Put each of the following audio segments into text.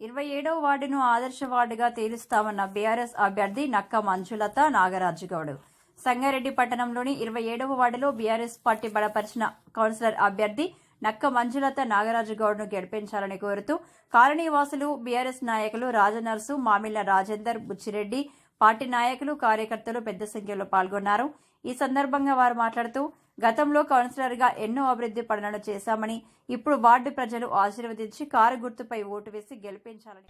ఇరవై ఏడవ వార్డును ఆదర్శ వార్డుగా తేలుస్తామన్న బీఆర్ఎస్ అభ్యర్థి నక్క మంజులత నాగరాజుగౌడ్. సంగారెడ్డి పట్టణంలోని ఇరవై ఏడవ వార్డులో బీఆర్ఎస్ పార్టీ బలపరిచిన కౌన్సిలర్ అభ్యర్థి నక్క మంజులత నాగరాజు గౌడ్ను గెలిపించాలని కోరుతూ కాలనీవాసులు బీఆర్ఎస్ నాయకులు రాజనర్సు మామిళ్ళ రాజేందర్ బుచ్చిరెడ్డి పార్టీ నాయకులు కార్యకర్తలు పెద్ద సంఖ్యలో పాల్గొన్నారు. ఈ సందర్భంగా వారు మాట్లాడుతూ గతంలో కౌన్సిలర్గా ఎన్నో అభివృద్ధి పనులను చేశామని ఇప్పుడు వార్డు ప్రజలు ఆశీర్వదించి కారు గుర్తుపై ఓటు వేసి గెలిపించాలని.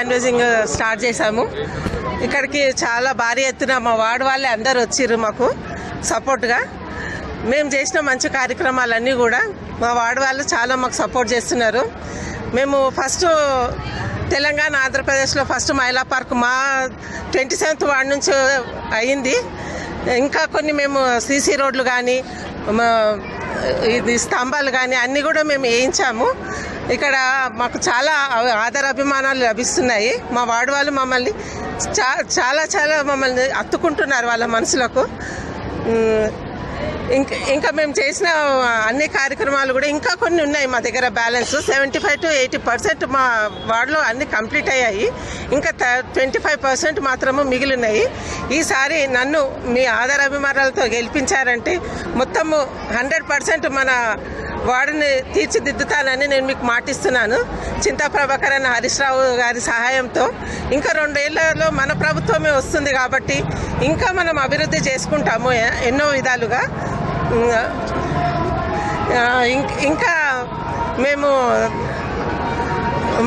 క్యాన్వసింగ్ స్టార్ట్ చేశాము. ఇక్కడికి చాలా భారీ ఎత్తున మా వార్డు వాళ్ళే అందరు వచ్చిర్రు మాకు సపోర్ట్గా మేము చేసిన మంచి కార్యక్రమాలన్నీ కూడా మా వార్డు వాళ్ళు చాలా మాకు సపోర్ట్ చేస్తున్నారు. మేము ఫస్ట్ తెలంగాణ ఆంధ్రప్రదేశ్లో ఫస్ట్ మహిళా పార్క్ మా ట్వంటీ సెవెంత్ వార్డు నుంచి అయింది. ఇంకా కొన్ని మేము సీసీ రోడ్లు కానీ ఇది స్తంభాలు కానీ అన్నీ కూడా మేము వేయించాము. ఇక్కడ మాకు చాలా ఆదర అభిమానాలు లభిస్తున్నాయి. మా వార్డు వాళ్ళు మమ్మల్ని చాలా చాలా మమ్మల్ని అత్తుకుంటున్నారు వాళ్ళ మనసులకు. ఇంకా ఇంకా మేము చేసిన అన్ని కార్యక్రమాలు కూడా ఇంకా కొన్ని ఉన్నాయి మా దగ్గర balance. Seventy five to eighty percent మా వార్డులో అన్ని కంప్లీట్ అయ్యాయి. ఇంకా ట్వంటీ ఫైవ్ పర్సెంట్ మాత్రము మిగిలినాయి. ఈసారి నన్ను మీ ఆధార అభిమానాలతో గెలిపించారంటే మొత్తము హండ్రెడ్ పర్సెంట్ మన వార్డుని తీర్చిదిద్దుతానని నేను మీకు మాటిస్తున్నాను. చింతా ప్రభాకర్ అన్న హరీష్ రావు గారి సహాయంతో ఇంకా రెండేళ్ళలో మన ప్రభుత్వమే వస్తుంది కాబట్టి ఇంకా మనం అభివృద్ధి చేసుకుంటాము ఎన్నో విధాలుగా. ఇంకా మేము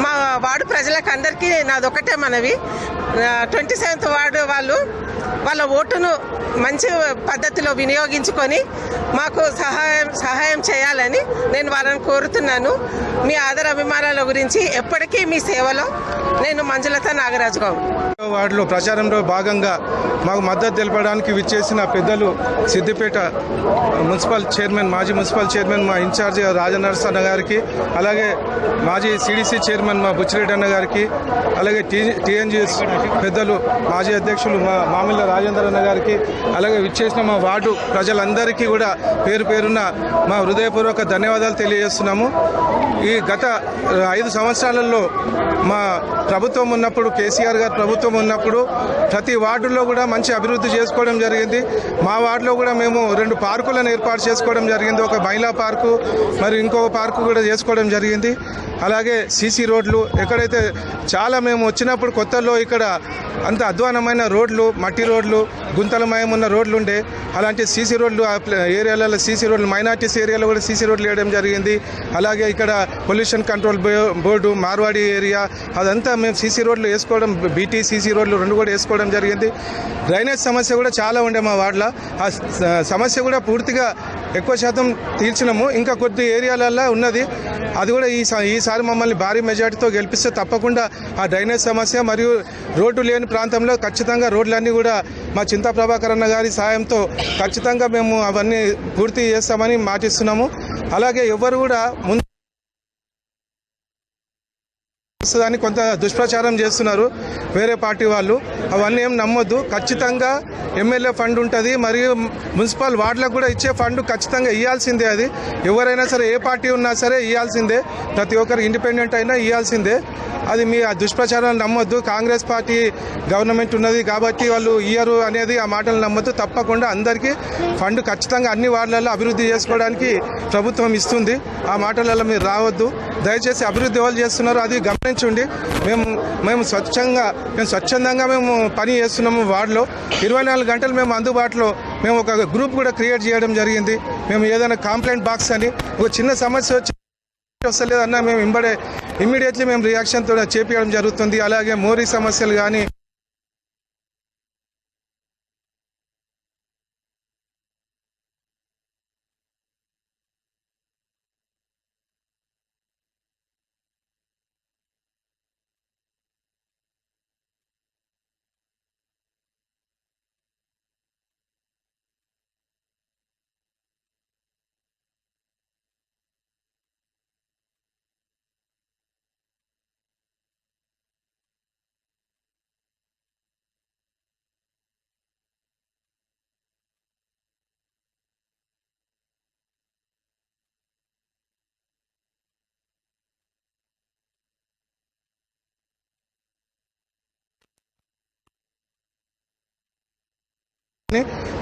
మా వార్డు ప్రజలకు అందరికీ నాదొకటే మనవి. ట్వంటీ సెవెంత్ వార్డు వాళ్ళు వాళ్ళ ఓటును మంచి పద్ధతిలో వినియోగించుకొని మాకు సహాయం సహాయం చేయాలని నేను వాళ్ళని కోరుతున్నాను. మీ ఆదర అభిమానాల గురించి ఎప్పటికీ మీ సేవలో నేను మంజులత నాగరాజు గౌడ్. వార్డులో ప్రచారంలో భాగంగా మాకు మద్దతు తెలపడానికి విచ్చేసిన పెద్దలు సిద్దిపేట మున్సిపల్ చైర్మన్ మాజీ మున్సిపల్ చైర్మన్ మా ఇన్ఛార్జ్ రాజనరసన్న గారికి అలాగే మాజీ సిడిసి చైర్మన్ మా బుచ్చిరెడ్డి అన్న గారికి అలాగే టీ టీఎన్జిఎస్ పెద్దలు మాజీ అధ్యక్షులు మా మామిళ్ళ రాజేందర్ అన్న గారికి అలాగే విచ్చేసిన మా వార్డు ప్రజలందరికీ కూడా పేరు పేరున మా హృదయపూర్వక ధన్యవాదాలు తెలియజేస్తున్నాము. ఈ గత ఐదు సంవత్సరాలలో మా ప్రభుత్వం ఉన్నప్పుడు కేసీఆర్ గారు ప్రభుత్వం ఉన్నప్పుడు ప్రతి వార్డులో కూడా మంచి అభివృద్ధి చేసుకోవడం జరిగింది. మా వార్డులో కూడా మేము రెండు పార్కులను ఏర్పాటు చేసుకోవడం జరిగింది. ఒక మహిళా పార్కు మరి ఇంకొక పార్కు కూడా చేసుకోవడం జరిగింది. అలాగే సీసీ రోడ్లు ఎక్కడైతే చాలా మేము వచ్చినప్పుడు కొత్తలో ఇక్కడ అంత అధ్వానమైన రోడ్లు మట్టి రోడ్లు గుంతలమయం ఉన్న రోడ్లు ఉండే అలాంటి సీసీ రోడ్లు ఏరియాలలో సీసీ రోడ్లు మైనార్టీస్ ఏరియాలో కూడా సీసీ రోడ్లు వేయడం జరిగింది. అలాగే ఇక్కడ పొల్యూషన్ కంట్రోల్ బో- బోర్డు మార్వాడి ఏరియా అదంతా మేము సీసీ రోడ్లు వేసుకోవడం బీటీ సీసీ రోడ్లు రెండు కూడా వేసుకోవడం జరిగింది. డ్రైనేజ్ సమస్య కూడా చాలా ఉండే మా వార్డులో. ఆ స- సమస్య కూడా పూర్తిగా ఎక్కువ శాతం తీర్చినాము. ఇంకా కొద్ది ఏరియాలల్లో ఉన్నది. అది కూడా ఈ ఈసారి మమ్మల్ని భారీ మెజార్టీతో గెలిపిస్తే తప్పకుండా ఆ డ్రైనేజ్ సమస్య మరియు రోడ్డు లేని ప్రాంతంలో ఖచ్చితంగా రోడ్లన్నీ కూడా మా చింతా ప్రభాకర్ అన్న గారి సాయంతో ఖచ్చితంగా మేము అవన్నీ పూర్తి చేస్తామని మాటిస్తున్నాము. అలాగే ఎవరు కూడా ముందు వస్తుందని కొంత దుష్ప్రచారం చేస్తున్నారు వేరే పార్టీ వాళ్ళు. అవన్నీ ఏం నమ్మొద్దు. ఖచ్చితంగా ఎమ్మెల్యే ఫండ్ ఉంటుంది మరియు మున్సిపల్ వార్డులకు కూడా ఇచ్చే ఫండ్ ఖచ్చితంగా ఇవ్వాల్సిందే అది. ఎవరైనా సరే ఏ పార్టీ ఉన్నా సరే ఇవ్వాల్సిందే ప్రతి ఒక్కరు ఇండిపెండెంట్ అయినా ఇవ్వాల్సిందే అది మీ ఆ దుష్ప్రచారాలు నమ్మొద్దు. కాంగ్రెస్ పార్టీ గవర్నమెంట్ ఉన్నది కాబట్టి వాళ్ళు ఇయ్యరు అనేది ఆ మాటలు నమ్మొద్దు. తప్పకుండా అందరికీ ఫండ్ ఖచ్చితంగా అన్ని వార్డులలో అభివృద్ధి చేసుకోవడానికి ప్రభుత్వం ఇస్తుంది. ఆ మాటలలో మీరు రావద్దు. దయచేసి అభివృద్ధి వాళ్ళు చేస్తున్నారు అది గమనించండి మేము మేము స్వచ్ఛంగా మేము స్వచ్ఛందంగా మేము పని చేస్తున్నాము వార్డులో. ఇరవై నాలుగు గంటలు మేము అందుబాటులో మేము ఒక గ్రూప్ కూడా క్రియేట్ చేయడం జరిగింది. మేము ఏదైనా కంప్లైంట్ బాక్స్ అని ఒక చిన్న సమస్య వచ్చి వస్తలేదన్నా మేము ఇంబడే ఇమ్మీడియట్లీ మేము రియాక్షన్తో చేపించడం జరుగుతుంది. అలాగే మోరీ సమస్యలు కానీ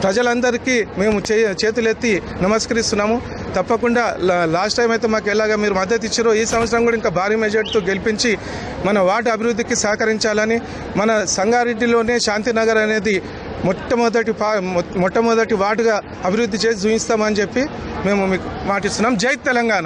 ప్రజలందరికీ మేము చే- చేతులెత్తి నమస్కరిస్తున్నాము. తప్పకుండా లాస్ట్ టైం అయితే మాకు ఎలాగ మీరు మద్దతు ఇచ్చారో ఈ సంవత్సరం కూడా ఇంకా భారీ మెజార్టీతో గెలిపించి మన వార్డు అభివృద్ధికి సహకరించాలని మన సంగారెడ్డిలోనే శాంతినగర్ అనేది మొట్టమొదటి పా మొట్టమొదటి వార్డుగా అభివృద్ధి చేసి చూపిస్తామని చెప్పి మేము మీకు మాటిస్తున్నాం. జై తెలంగాణ!